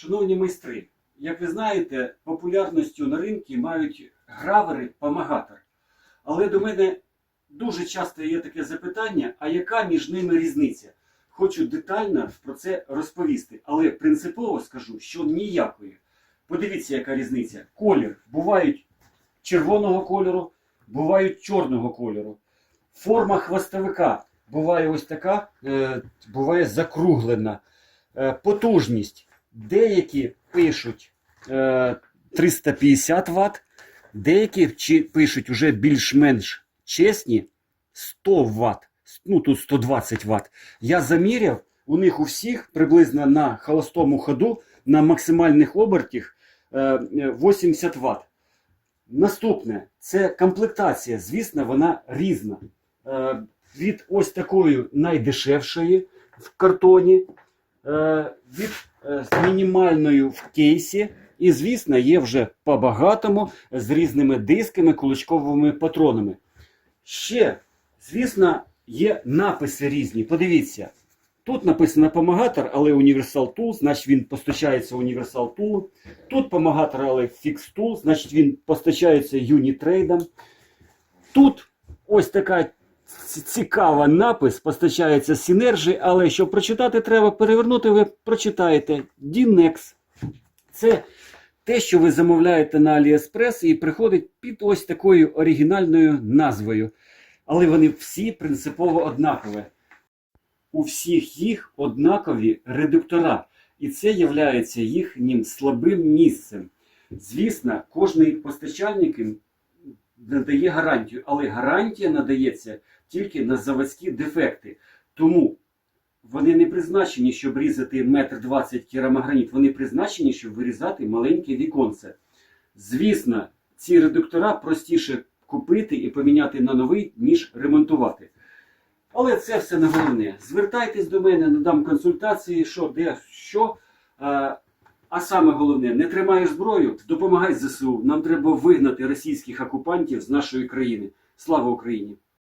Шановні майстри, як ви знаєте, популярністю на ринку мають гравери-помагатор. Але до мене дуже часто є таке запитання: а яка між ними різниця? Хочу детально про це розповісти, але принципово скажу, що ніякої. Подивіться, яка різниця. Колір бувають червоного кольору, бувають чорного кольору. Форма хвостовика буває ось така, е, буває закруглена. Е, потужність. Деякі пишуть е, 350 Вт, деякі пишуть уже більш-менш чесні 100 Вт. Ну тут 120 Вт. Я заміряв, у них у всіх приблизно на холостому ходу на максимальних обертах е, е, 80 Вт. Наступне це комплектація. Звісно, вона різна. Е, від ось такої найдешевшої в картоні, е, від е, з мінімальною в кейсі. І, звісно, є вже по-багатому з різними дисками, куличковими патронами. Ще, звісно, є написи різні. Подивіться, тут написано помагатор, але Universal Tool, значить він постачається Universal Tool. Тут помагатор, але Fix Tool, значить він постачається Unitrade. Тут ось така цікава напис, постачається Synergy, але щоб прочитати, треба перевернути, ви прочитаєте Dinex. Це те, що ви замовляєте на AliExpress і приходить під ось такою оригінальною назвою. Але вони всі принципово однакові. У всіх їх однакові редуктора. І це є їхнім слабим місцем. Звісно, кожний постачальник надає гарантію, але гарантія надається тільки на заводські дефекти. Тому вони не призначені, щоб різати метр двадцять керамограніт, вони призначені, щоб вирізати маленьке віконце. Звісно, ці редуктора простіше купити і поміняти на новий, ніж ремонтувати. Але це все не головне. Звертайтесь до мене, надам консультації, що, де, що. А, саме головне, не тримаєш зброю, допомагай ЗСУ. Нам треба вигнати російських окупантів з нашої країни. Слава Україні!